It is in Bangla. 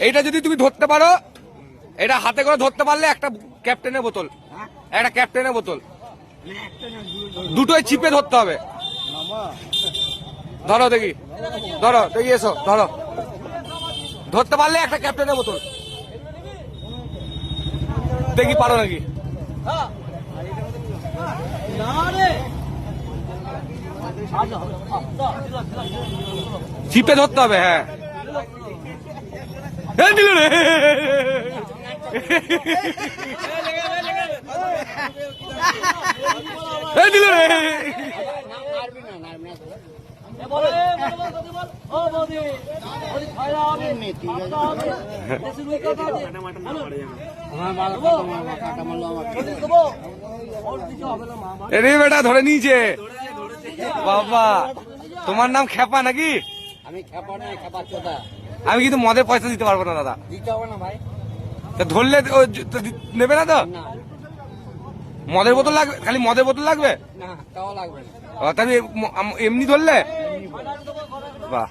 এইটা যদি তুমি ধরতে পারো, এটা হাতে করে ধরতে পারলে একটা ক্যাপ্টেনের বোতল। একটা ক্যাপ্টেনের বোতল। দুটোই চিপে ধরতে হবে। ধরো দেখি। ধরো, দেখি এসো, ধরো। ধরতে পারলে একটা ক্যাপ্টেনের বোতল। দেখি পারো নাকি? চিপে ধরতে হবে হ্যাঁ। দিল রে দিল রে বেটা ধরে নিয়েছে। বাবা তোমার নাম খেপা নাকি? আমি খেপা না খেপা চোদা। আমি কিন্তু মদের পয়সা দিতে পারব না দাদা। দিতে হবে না ভাই। তা ধরলে ও তো দি- নেবে না তো? না। মদের বোতল লাগবে? খালি মদের বোতল লাগবে? না তাও লাগবে না। ও, তাহলে এম- এমনি ধরলে? বাহ।